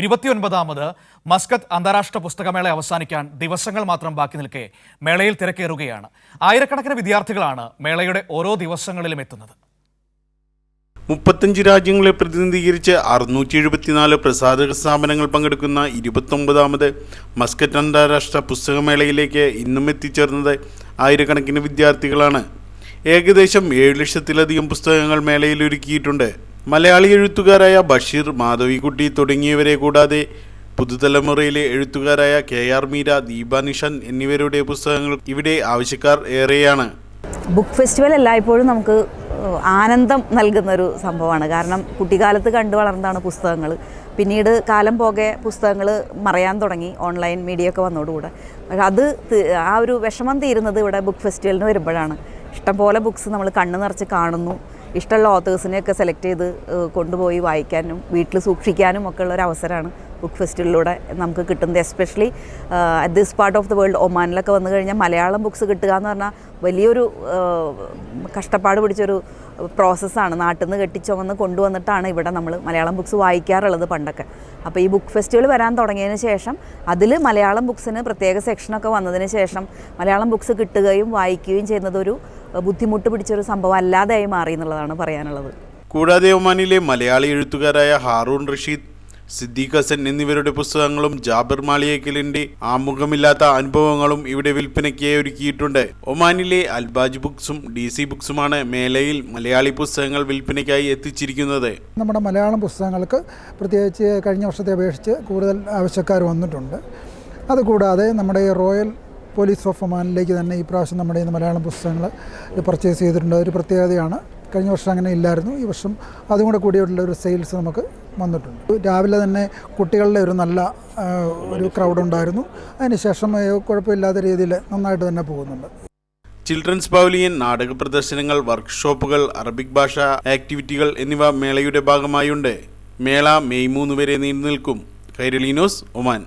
ഇരുപത്തിയൊൻപതാമത് Muscat അന്താരാഷ്ട്ര പുസ്തകമേള അവസാനിക്കാൻ ദിവസങ്ങൾ മാത്രം ബാക്കി നിൽക്കെ മേളയിൽ തിരക്കേറുകയാണ്. ആയിരക്കണക്കിന് വിദ്യാർത്ഥികളാണ് മേളയുടെ ഓരോ ദിവസങ്ങളിലും എത്തുന്നത്. മുപ്പത്തഞ്ച് രാജ്യങ്ങളെ പ്രതിനിധീകരിച്ച് അറുന്നൂറ്റി എഴുപത്തിനാല് പ്രസാധക സ്ഥാപനങ്ങൾ പങ്കെടുക്കുന്ന ഇരുപത്തൊമ്പതാമത് മസ്കറ്റ് അന്താരാഷ്ട്ര പുസ്തകമേളയിലേക്ക് ഇന്നും എത്തിച്ചേർന്നത് ആയിരക്കണക്കിന് വിദ്യാർത്ഥികളാണ്. ഏകദേശം ഏഴ് ലക്ഷത്തിലധികം പുസ്തകങ്ങൾ മേളയിൽ ഒരുക്കിയിട്ടുണ്ട്. മലയാളി എഴുത്തുകാരായ ബഷീർ മാധവിക്കുട്ടി തുടങ്ങിയവരെ കൂടാതെ പുതുതലമുറയിലെ എഴുത്തുകാരായ കെ ആർ മീര ദീപ എന്നിവരുടെ പുസ്തകങ്ങൾ ഇവിടെ ആവശ്യക്കാർ ഏറെയാണ്. ബുക്ക് ഫെസ്റ്റിവൽ എല്ലായ്പ്പോഴും നമുക്ക് ആനന്ദം നൽകുന്ന ഒരു സംഭവമാണ്. കാരണം കുട്ടിക്കാലത്ത് കണ്ടു വളർന്നതാണ് പുസ്തകങ്ങൾ. പിന്നീട് കാലം പോകെ പുസ്തകങ്ങൾ മറയാൻ തുടങ്ങി ഓൺലൈൻ മീഡിയ ഒക്കെ വന്നതോടുകൂടെ അത് ആ ഒരു വിഷമം തീരുന്നത് ഇവിടെ ബുക്ക് ഫെസ്റ്റിവലിന് വരുമ്പോഴാണ്. ഇഷ്ടംപോലെ ബുക്സ് നമ്മൾ കണ്ണു നിറച്ച് കാണുന്നു. ഇഷ്ടമുള്ള ഓത്തേഴ്സിനെയൊക്കെ സെലക്ട് ചെയ്ത് കൊണ്ടുപോയി വായിക്കാനും വീട്ടിൽ സൂക്ഷിക്കാനും ഒക്കെ ഉള്ള ഒരു അവസരമാണ് ബുക്ക് ഫെസ്റ്റിവലിലൂടെ നമുക്ക് കിട്ടുന്നത്. Especially at this part of the world ഒമാനിലൊക്കെ വന്നു കഴിഞ്ഞാൽ മലയാളം ബുക്സ് കിട്ടുക എന്ന് പറഞ്ഞാൽ വലിയൊരു കഷ്ടപ്പാട് പിടിച്ചൊരു പ്രോസസ്സാണ് നാട്ടിൽ നിന്ന് കെട്ടിച്ചുവന്ന് കൊണ്ടുവന്നിട്ടാണ് ഇവിടെ നമ്മൾ മലയാളം ബുക്സ് വായിക്കാറുള്ളത് പണ്ടൊക്കെ. അപ്പോൾ ഈ ബുക്ക് ഫെസ്റ്റിവൽ വരാൻ തുടങ്ങിയതിന് ശേഷം അതിൽ മലയാളം ബുക്സിന് പ്രത്യേക സെക്ഷനൊക്കെ വന്നതിന് ശേഷം മലയാളം ബുക്സ് കിട്ടുകയും വായിക്കുകയും ചെയ്യുന്നത് ഒരു ബുദ്ധിമുട്ട് പിടിച്ചൊരു സംഭവം അല്ലാതെയായി മാറി എന്നുള്ളതാണ് പറയാനുള്ളത്. കൂടാതെ ഒമാനിലെ മലയാളി എഴുത്തുകാരായ ഹാറൂൺ റഷീദ് സിദ്ദീഖ് ഹസൻ എന്നിവരുടെ പുസ്തകങ്ങളും ജാബിർ മാളിയേക്കലിന്റെ ആമുഖമില്ലാത്ത അനുഭവങ്ങളും ഇവിടെ വിൽപ്പനയ്ക്ക് ഒരുക്കിയിട്ടുണ്ട്. ഒമാനിലെ അൽബാജ് ബുക്സും ഡി സി ബുക്സുമാണ് മേലയിൽ മലയാളി പുസ്തകങ്ങൾ വിൽപ്പനയ്ക്കായി എത്തിച്ചിരിക്കുന്നത്. നമ്മുടെ മലയാളം പുസ്തകങ്ങൾക്ക് പ്രത്യേകിച്ച് കഴിഞ്ഞ വർഷത്തെ അപേക്ഷിച്ച് കൂടുതൽ ആവശ്യക്കാർ വന്നിട്ടുണ്ട്. അതുകൂടാതെ നമ്മുടെ ഈ റോയൽ പോലീസ് ഓഫ് ഒമാനിലേക്ക് തന്നെ ഈ പ്രാവശ്യം നമ്മുടെ ഈ മലയാളം പുസ്തകങ്ങൾ പർച്ചേസ് ചെയ്തിട്ടുണ്ട്. ഒരു പ്രത്യേകതയാണ്. കഴിഞ്ഞ വർഷം അങ്ങനെ ഇല്ലായിരുന്നു. ഈ വർഷം അതും കൂടെ കൂടിയിട്ടുള്ള ഒരു സെയിൽസ് നമുക്ക് വന്നിട്ടുണ്ട്. രാവിലെ തന്നെ കുട്ടികളുടെ ഒരു നല്ല ഒരു ക്രൗഡ് ഉണ്ടായിരുന്നു. അതിനുശേഷം കുഴപ്പമില്ലാത്ത രീതിയിൽ നന്നായിട്ട് തന്നെ പോകുന്നുണ്ട്. ചിൽഡ്രൻസ് പവലിയൻ നാടക പ്രദർശനങ്ങൾ വർക്ക്ഷോപ്പുകൾ അറബിക് ഭാഷ ആക്ടിവിറ്റികൾ എന്നിവ മേളയുടെ ഭാഗമായുണ്ട്. മേള മെയ് മൂന്ന് വരെ നീണ്ടു നിൽക്കും കൈരളീനോസ് ഒമാൻ.